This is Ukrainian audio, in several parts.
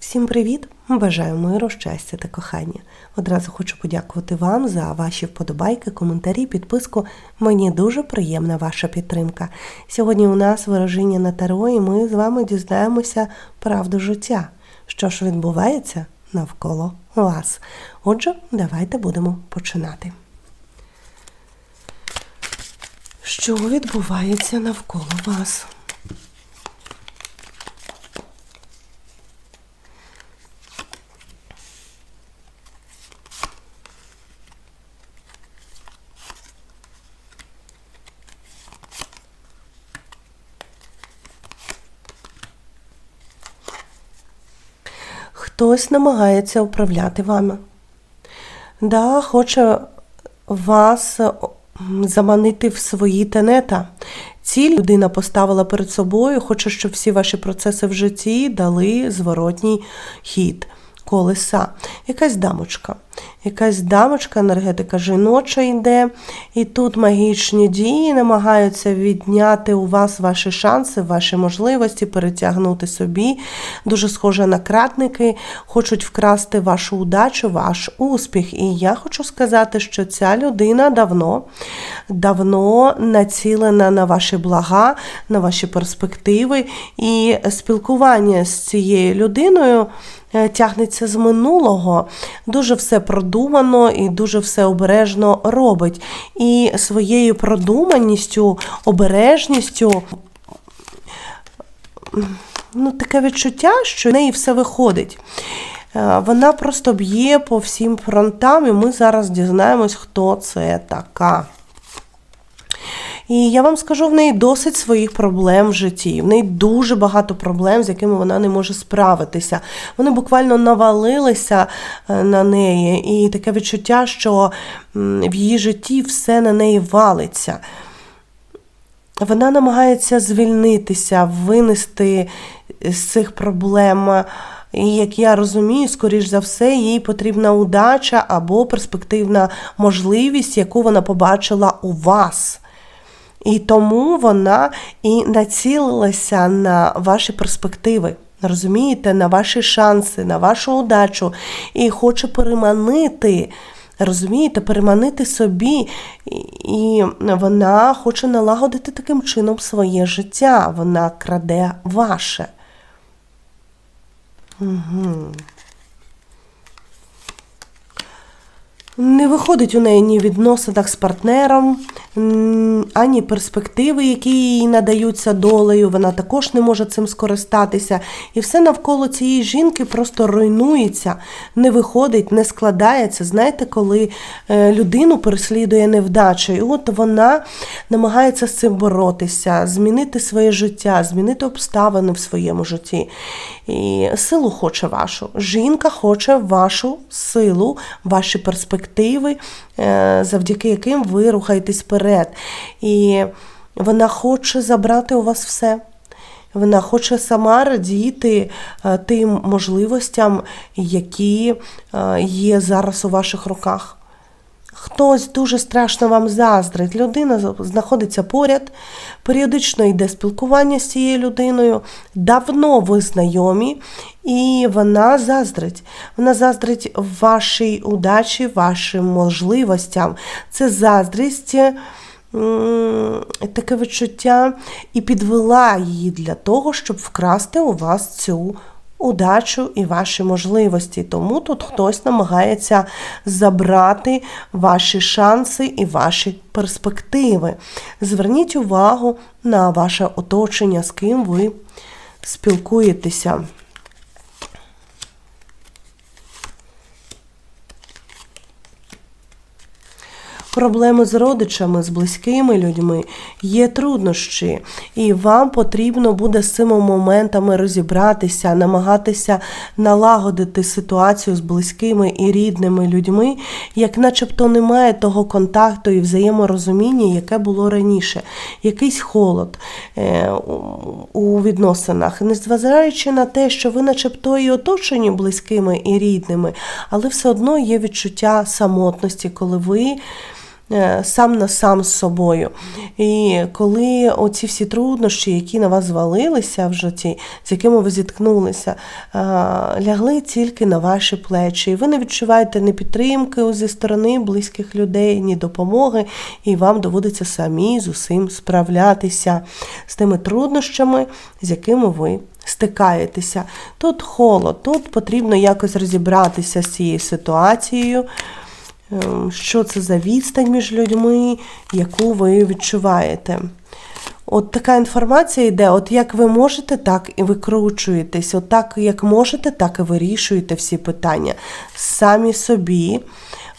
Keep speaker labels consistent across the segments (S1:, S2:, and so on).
S1: Всім привіт! Бажаю миру, щастя та кохання. Одразу хочу подякувати вам за ваші вподобайки, коментарі, підписку. Мені дуже приємна ваша підтримка. Сьогодні у нас вираження на таро, і ми з вами дізнаємося правду життя. Що ж відбувається навколо вас. Отже, давайте будемо починати. Що відбувається навколо вас? Хтось намагається управляти вами. Да, хоче вас е, заманити в свої тенета. Ціль людина поставила перед собою, хоче, щоб всі ваші процеси в житті дали зворотній хід колеса. Якась дамочка. Якась дамочка, енергетика жіноча йде, і тут магічні дії намагаються відняти у вас ваші шанси, ваші можливості, перетягнути собі. Дуже схоже на кратники, хочуть вкрасти вашу удачу, ваш успіх. І я хочу сказати, що ця людина давно, давно націлена на ваші блага, на ваші перспективи. І спілкування з цією людиною тягнеться з минулого, дуже все продумано і дуже все обережно робить. І своєю продуманістю, обережністю. Ну, таке відчуття, що в неї все виходить. Е, Вона просто б'є по всім фронтам, і ми зараз дізнаємось, хто це така. І я вам скажу, в неї досить своїх проблем в житті. В неї дуже багато проблем, з якими вона не може справитися. Вони буквально навалилися е, на неї, і таке відчуття, що в її житті все на неї валиться. Вона намагається звільнитися, винести з цих проблем. І як я розумію, скоріш за все, їй потрібна удача або перспективна можливість, яку вона побачила у вас. І тому вона і націлилася на ваші перспективи. Розумієте, на ваші шанси, на вашу удачу, і хоче переманити, розумієте, переманити собі, І- вона хоче налагодити таким чином своє життя. Вона краде ваше. Не виходить у неї ні в відносинах з партнером, ані перспективи, які їй надаються долею. Вона також не може цим скористатися. І все навколо цієї жінки просто руйнується, не виходить, не складається. Знаєте, коли е, людину переслідує невдача, і от вона намагається з цим боротися, змінити своє життя, змінити обставини в своєму житті. І силу хоче вашу. Жінка хоче вашу силу, ваші перспективи, е, завдяки яким ви рухаєтесь вперед. І вона хоче забрати у вас все. Вона хоче сама радіти е, тим можливостям, які е, є зараз у ваших руках. Хтось дуже страшно вам заздрить. Людина знаходиться поряд, періодично йде спілкування з цією людиною. Давно ви знайомі, і вона заздрить. Вона заздрить вашій удачі, вашим можливостям. Це заздрість. Таке відчуття і підвела її для того, щоб вкрасти у вас цю удачу і ваші можливості. Тому тут хтось намагається забрати ваші шанси і ваші перспективи. Зверніть увагу на ваше оточення, з ким ви спілкуєтеся. Проблеми з родичами, з близькими людьми, є труднощі, і вам потрібно буде з цими моментами розібратися, намагатися налагодити ситуацію з близькими і рідними людьми, як начебто немає того контакту і взаєморозуміння, яке було раніше, якийсь холод е, у- відносинах, незважаючи на те, що ви начебто і оточені близькими і рідними, але все одно є відчуття самотності, коли ви сам на сам з собою. І коли оці всі труднощі, які на вас звалилися в житті, з якими ви зіткнулися, е, лягли тільки на ваші плечі. І ви не відчуваєте ні підтримки зі сторони близьких людей, ні допомоги, і вам доводиться самі з усім справлятися з тими труднощами, з якими ви стикаєтеся. Тут холод, тут потрібно якось розібратися з цією ситуацією. Ем, Що це за відстань між людьми, яку ви відчуваєте? От така інформація йде, от як ви можете, так і викручуєтесь. От так як можете, так і вирішуєте всі питання. Самі собі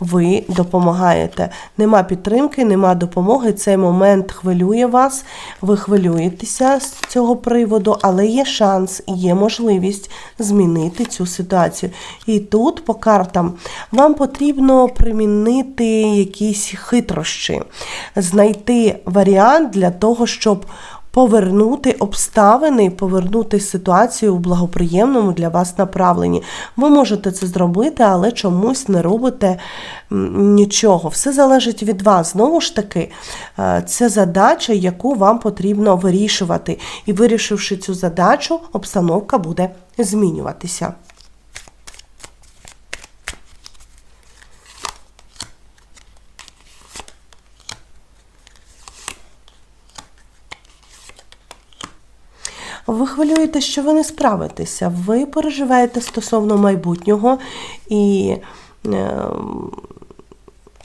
S1: ви допомагаєте. Нема підтримки, нема допомоги. Цей момент хвилює вас, ви хвилюєтеся з цього приводу, але є шанс, є можливість змінити цю ситуацію. І тут по картам вам потрібно примінити якісь хитрощі, знайти варіант для того, щоб повернути обставини, повернути ситуацію у благоприємному для вас направленні. Ви можете це зробити, але чомусь не робите нічого. Все залежить від вас. Знову ж таки, е, це задача, яку вам потрібно вирішувати. І вирішивши цю задачу, обстановка буде змінюватися. Ви хвилюєте, що ви не справитеся. Ви переживаєте стосовно майбутнього і. е,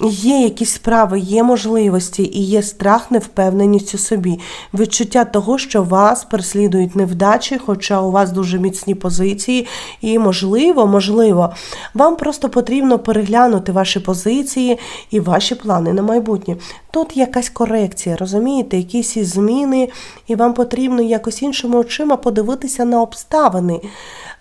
S1: Є якісь справи, є можливості і є страх, невпевненість у собі, відчуття того, що вас переслідують невдачі, хоча у вас дуже міцні позиції, і можливо, можливо, вам просто потрібно переглянути ваші позиції і ваші плани на майбутнє. Тут якась корекція, розумієте, якісь зміни, і вам потрібно якось іншими очима подивитися на обставини.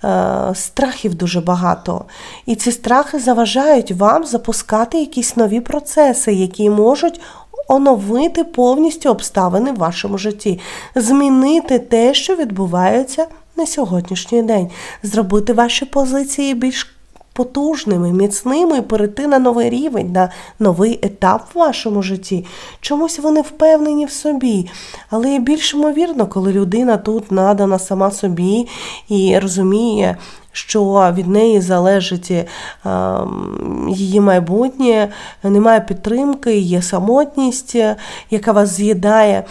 S1: Е, Страхів дуже багато. І ці страхи заважають вам запускати якісь нові процеси, які можуть оновити повністю обставини в вашому житті, змінити те, що відбувається на сьогоднішній день, зробити ваші позиції більш потужними, міцними перейти на новий рівень, на новий етап в вашому житті. Чомусь ви не впевнені в собі. Але більш ймовірно, коли людина тут надана сама собі і розуміє, що від неї залежить е, її майбутнє, немає підтримки, є самотність, яка вас з'їдає.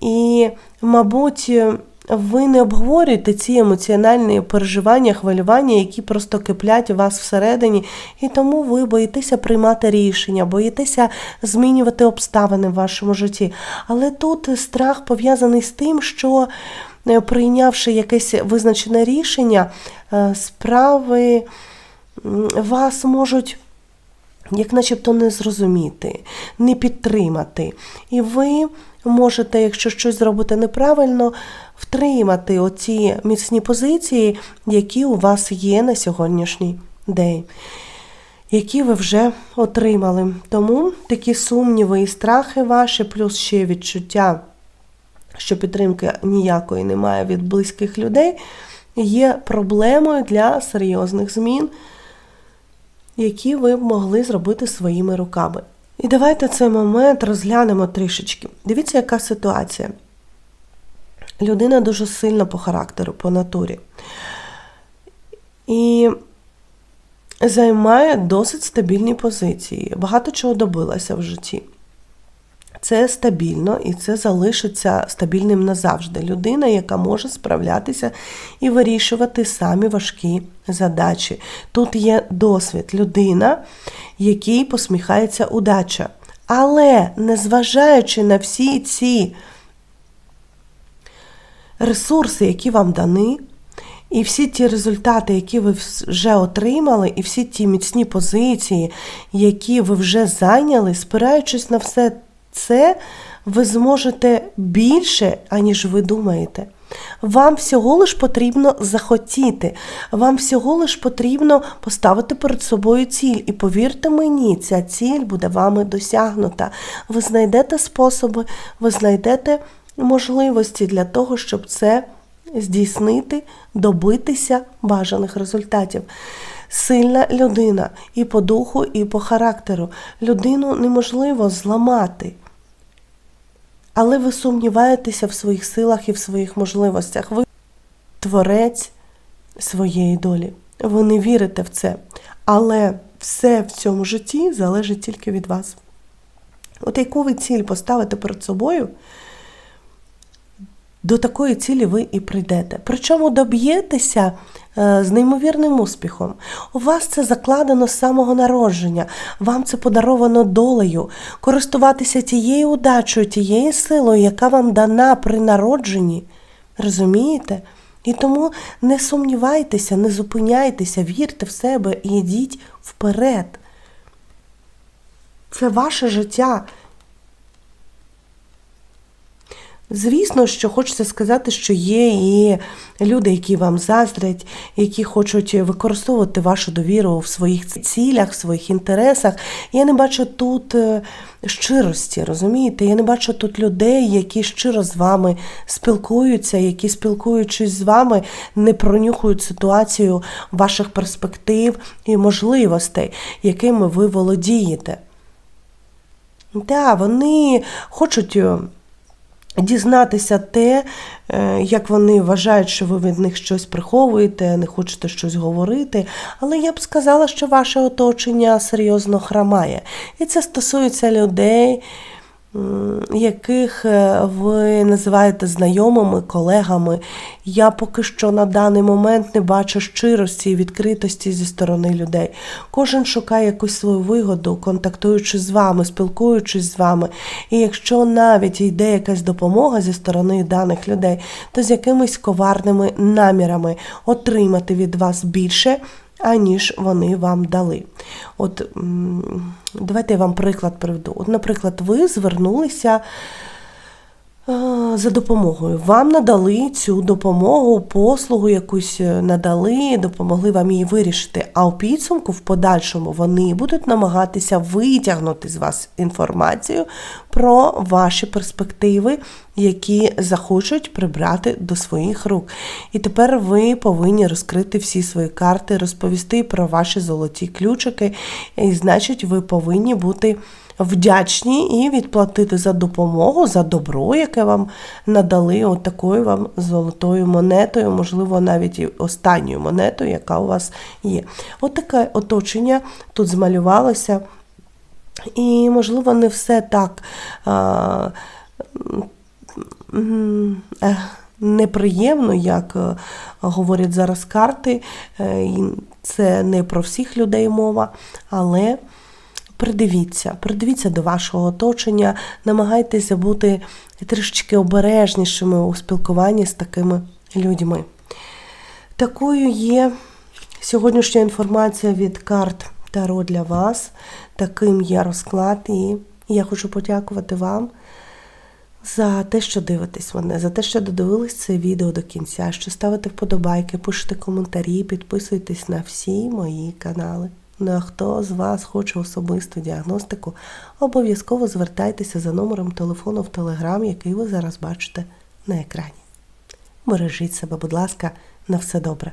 S1: І, мабуть, ви не обговорюєте ці емоціональні переживання, хвилювання, які просто киплять у вас всередині, і тому ви боїтеся приймати рішення, боїтеся змінювати обставини в вашому житті. Але тут страх пов'язаний з тим, що е, прийнявши якесь визначене рішення, е, справи вас можуть. Як начебто не зрозуміти, не підтримати. І ви можете, якщо щось зробити неправильно, втримати оці міцні позиції, які у вас є на сьогоднішній день, які ви вже отримали. Тому такі сумніви і страхи ваші, плюс ще відчуття, що підтримки ніякої немає від близьких людей, є проблемою для серйозних змін, які ви могли зробити своїми руками. І давайте цей момент розглянемо трішечки. Дивіться, яка ситуація. Людина дуже сильна по характеру, по натурі. І займає досить стабільні позиції. Багато чого добилася в житті. Це стабільно і це залишиться стабільним назавжди. Людина, яка може справлятися і вирішувати самі важкі задачі. Тут є досвід, людина, якій посміхається удача. Але незважаючи на всі ці ресурси, які вам дані, і всі ті результати, які ви вже отримали, і всі ті міцні позиції, які ви вже зайняли, спираючись на все це, ви зможете більше, аніж ви думаєте. Вам всього лиш потрібно захотіти, вам всього лиш потрібно поставити перед собою ціль. І повірте мені, ця ціль буде вами досягнута. Ви знайдете способи, ви знайдете можливості для того, щоб це здійснити, добитися бажаних результатів. сильна людина і по духу, і по характеру. Людину неможливо зламати. Але ви сумніваєтеся в своїх силах і в своїх можливостях. Ви творець своєї долі. Ви не вірите в це. Але все в цьому житті залежить тільки від вас. От яку ви ціль поставите перед собою, до такої цілі ви і прийдете. Причому доб'єтеся з неймовірним успіхом. У вас це закладено з самого народження, вам це подаровано долею. Користуватися тією удачею, тією силою, яка вам дана при народженні. Розумієте? І тому не сумнівайтеся, не зупиняйтеся, вірте в себе і йдіть вперед. Це ваше життя. Звісно, що хочеться сказати, що є і люди, які вам заздрять, які хочуть використовувати вашу довіру в своїх цілях, в своїх інтересах. Я не бачу тут е, щирості, розумієте? Я не бачу тут людей, які щиро з вами спілкуються, які, спілкуючись з вами, не пронюхують ситуацію ваших перспектив і можливостей, якими ви володієте. Так, вони хочуть е, дізнатися те, е, як вони вважають, що ви від них щось приховуєте, не хочете щось говорити. Але я б сказала, що ваше оточення серйозно храмає. І це стосується людей, яких е, ви називаєте знайомими, колегами. Я поки що на даний момент не бачу щирості і відкритості зі сторони людей. Кожен шукає якусь свою вигоду, контактуючи з вами, спілкуючись з вами. І якщо навіть йде якась допомога зі сторони даних людей, то з якимись коварними намірами отримати від вас більше. Аніж вони вам дали. От давайте я вам приклад приведу. От, наприклад, ви звернулися за допомогою. Вам надали цю допомогу, послугу якусь е, надали, допомогли вам її вирішити. А у підсумку, в подальшому, вони будуть намагатися витягнути з вас інформацію про ваші перспективи, які захочуть прибрати до своїх рук. І тепер ви повинні розкрити всі свої карти, розповісти про ваші золоті ключики. І значить, ви повинні бути вдячні і відплатити за допомогу, за добро, яке вам надали, от такою вам золотою монетою, можливо, навіть і останньою монетою, яка у вас є. От таке оточення тут змалювалося. І, можливо, не все так а, неприємно, як е, говорять зараз карти. Е, Це не про всіх людей мова, але придивіться, придивіться до вашого оточення, намагайтеся бути трішечки обережнішими у спілкуванні з такими людьми. Такою є сьогоднішня інформація від карт Таро для вас. Таким є розклад, і я хочу подякувати вам за те, що дивитесь мене, за те, що додивились це відео до кінця, що ставите вподобайки, пишете коментарі, підписуйтесь на всі мої канали. Ну а хто з вас хоче особисту діагностику, обов'язково звертайтеся за номером телефону в Телеграм, який ви зараз бачите на екрані. Бережіть себе, будь ласка, на все добре.